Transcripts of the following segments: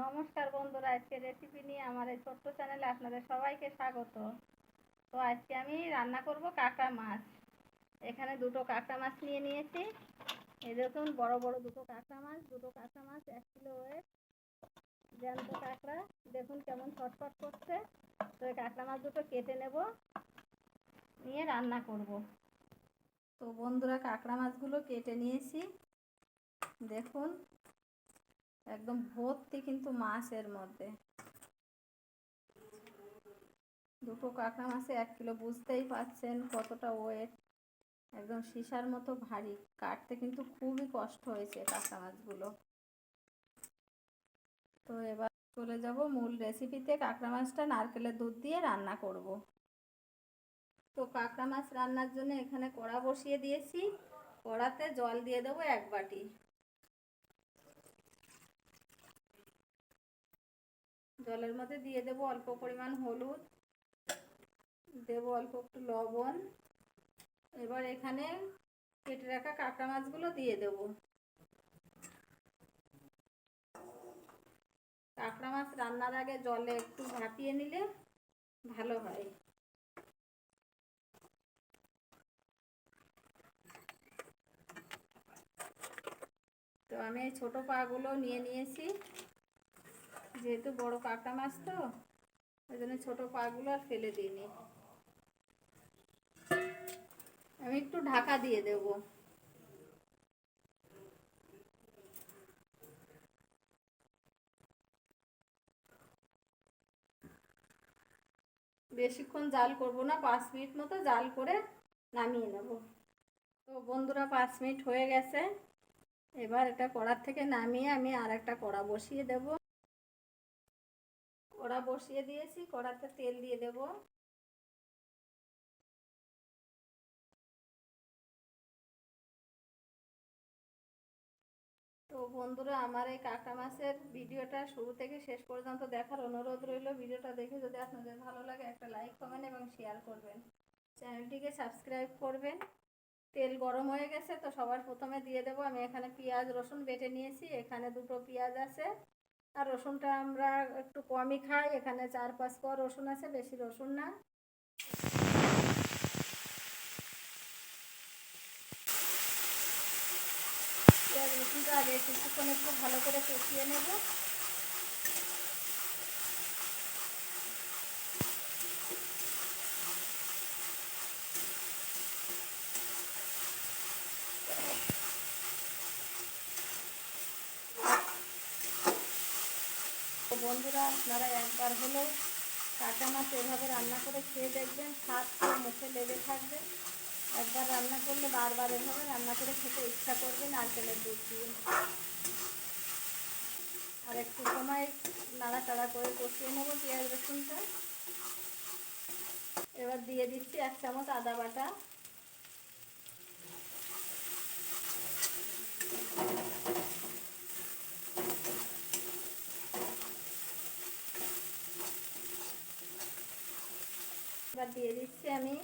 নমস্কার বন্ধুরা আজকে রেসিপি নিয়ে আমার এই ছোট্ট চ্যানেলে আপনাদের সবাইকে স্বাগত। তো আজকে আমি রান্না করব কাঁকড়া মাছ। এখানে দুটো কাঁকড়া মাছ নিয়ে নিয়েছি। এই দেখুন, বড় বড় দুটো কাঁকড়া মাছ। দুটো কাঁকড়া মাছ, এক কিলো ওয়েট জ্যান্ত কাঁকড়া। দেখুন কেমন ছটফট করছে। তো এই কাঁকড়া মাছ দুটো কেটে নেব, নিয়ে রান্না করব। তো বন্ধুরা, কাঁকড়া মাছগুলো কেটে নিয়েছি। দেখুন একদম ভর্তি কিন্তু মাছ এর মধ্যে। দুটো কাঁকড়া মাছে এক কিলো বুঝতেই পাচ্ছেন কতটা ওয়েট একদম সীসার মতো ভারী। কাটতে কিন্তু খুবই কষ্ট হয়েছে কাঁকড়া মাছগুলো। তো এবার চলে যাব মূল রেসিপিতে কাঁকড়া মাছটা নারকেলের দুধ দিয়ে রান্না করব। তো কাঁকড়া মাছ রান্নার জন্য এখানে কড়া বসিয়ে দিয়েছি। কড়াতে জল দিয়ে দেবো এক বাটি। জলের মধ্যে দিয়ে দেব অল্প পরিমাণ হলুদ, দেব অল্প একটু লবণ, এবার এখানে কেটে রাখা কাঁকড়া মাছগুলো দিয়ে দেব। কাঁকড়া মাছ রান্নার আগে জলে একটু ভাপিয়ে নিলে ভালো হয়। তো আমি ছোটো পাগুলো নিয়ে নিয়েছি। যেহেতু বড় কাঁকড়া মাছ তো, ওই জন্য ছোটো পাগুলো আর ফেলে দিইনি। আমি একটু ঢাকা দিয়ে দেব। বেশিক্ষণ জাল করব না, পাঁচ মিনিট মতো জাল করে নামিয়ে নেব। তো বন্ধুরা, পাঁচ মিনিট হয়ে গেছে। এবার এটা কড়ার থেকে নামিয়ে আমি আর একটা কড়া বসিয়ে দেব। কড়া বসিয়ে দিয়েছি, কড়াতে তেল দিয়ে দেব। তো বন্ধুরা, আমার এই কাঁকড়া মাছের ভিডিওটা শুরু থেকে শেষ পর্যন্ত দেখার অনুরোধ রইল। ভিডিওটা দেখে যদি আপনাদের ভালো লাগে, একটা লাইক কমেন্ট এবং শেয়ার করবেন। চ্যানেলটিকে সাবস্ক্রাইব করবেন। তেল গরম হয়ে গেছে, তো সবার প্রথমে দিয়ে দেবো। আমি এখানে পেঁয়াজ, রসুন বেটে নিয়েছি। এখানে দুটো পেঁয়াজ আছে। আর রসুনটা আমরা একটু কমই খাই। এখানে চার, পাঁচ কোয়া রসুন আছে, বেশি রসুন না। রসুনটা আগে কিছুক্ষণ একটু ভালো করে কষিয়ে নেব। বন্ধুরা, আপনারা একবার হলেও কাঁচা মাছ এভাবে রান্না করে খেয়ে দেখবেন, স্বাদ মুখে লেগে থাকবে। একবার রান্না করলে বারবার এভাবে রান্না করে খেতে ইচ্ছা করবে নারকেলের দুধ দিয়ে। আর একটু সময় নাড়াচাড়া করে কষিয়ে নেব পেঁয়াজ রসুনটা। এবার দিয়ে দিচ্ছি এক চামচ আদা বাটা। এবার দিয়ে দিচ্ছি আমি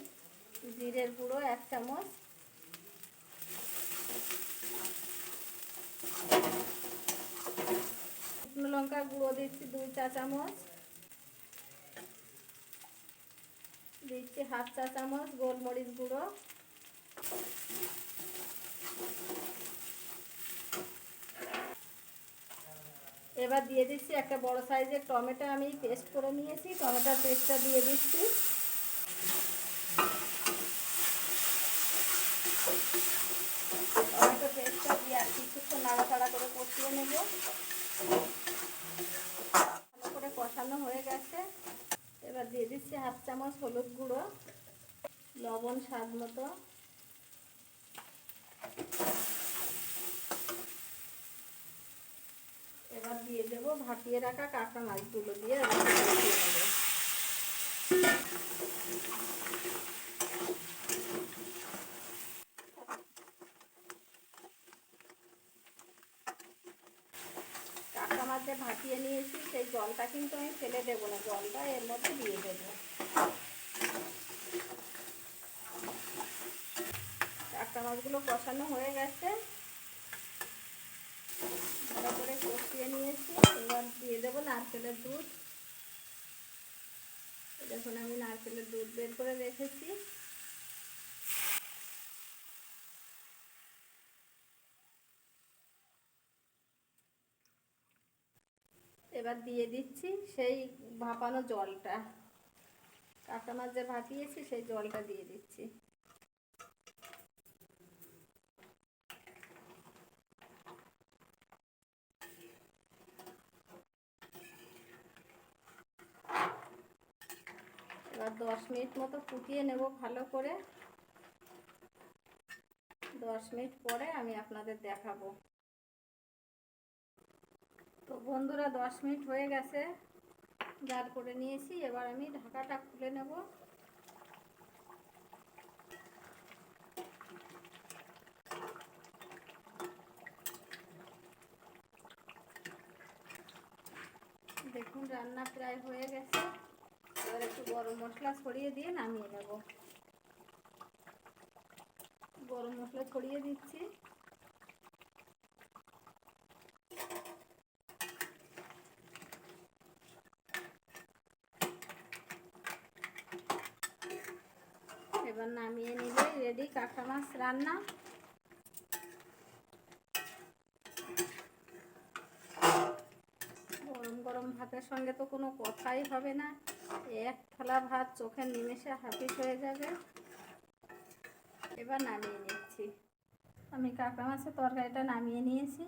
জিরের গুঁড়ো এক চামচ। শুকনো লঙ্কার গুঁড়ো দিচ্ছি দুই চা চামচ। দিচ্ছি হাফ চা চামচ গোলমরিচ গুঁড়ো। এবার দিয়ে দিচ্ছি একটা বড় সাইজের টমেটো আমি পেস্ট করে নিয়েছি। টমেটোর পেস্টটা দিয়ে দিচ্ছি। টমেটো পেস্টটা করে কষিয়ে নেব। ভালো করে কষানো হয়ে গেছে। এবার দিয়ে দিচ্ছি হাফ চামচ হলুদ গুঁড়ো, লবণ স্বাদ মতো। এবার দিয়ে দেব ভাপিয়ে রাখা কাঁকড়া মাছগুলো দিয়ে কষিয়ে নেব কাঁকড়া মাছ যে ভাপিয়ে নিয়েছি, সেই জলটা কিন্তু আমি ফেলে দেবো না, জলটা এর মধ্যে দিয়ে দেবো। কাঁকড়া মাছগুলো কষানো হয়ে গেছে। ভালো করে কষিয়ে নিয়েছি, এবার দিয়ে দেবো নারকেলের দুধ। দেখুন, আমি নারকেলের দুধ বের করে রেখেছি। এবার দিয়ে দিচ্ছি সেই ভাপানো জলটা। কাঁচা মাছ যে ভাপিয়েছি, সেই জলটা দিয়ে দিচ্ছি। এবার দশ মিনিট মতো ফুটিয়ে নেব ভালো করে। দশ মিনিট পরে আমি আপনাদের দেখাবো। বন্ধুরা দশ মিনিট হয়ে গেছে। জার করে নিয়েছি, এবার আমি ঢাকাটা খুলে নেব। দেখুন, রান্না প্রায় হয়ে গেছে। এবার একটু গরম মশলা ছড়িয়ে দিয়ে নামিয়ে নেব। গরম মশলা ছড়িয়ে দিচ্ছি। এবার নামিয়ে নিলে রেডি কাঁকড়া মাছ রান্না? গরম গরম ভাতের সঙ্গে তো কোনো কথাই হবে না। এক থালা ভাত চোখের নিমেষে হাফিস হয়ে যাবে। এবার নামিয়ে নিচ্ছি। আমি কাঁকড়া মাছের তরকারিটা নামিয়ে নিয়েছি।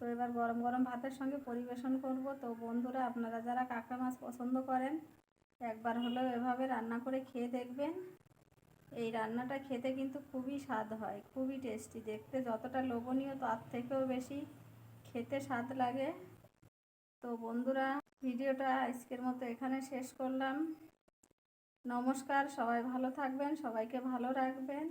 তো এবার গরম গরম ভাতের সঙ্গে পরিবেশন করব। তো বন্ধুরা, আপনারা যারা কাঁকড়া মাছ পছন্দ করেন, একবার হলেও এভাবে রান্না করে খেয়ে দেখবেন। এই রান্নাটা খেতে কিন্তু খুবই স্বাদ হয়, খুবই টেস্টি দেখতে যতটা লোভনীয়, তার থেকেও বেশি খেতে স্বাদ লাগে। তো বন্ধুরা, ভিডিওটা আজকের মতো এখানে শেষ করলাম। নমস্কার, সবাই ভালো থাকবেন, সবাইকে ভালো রাখবেন।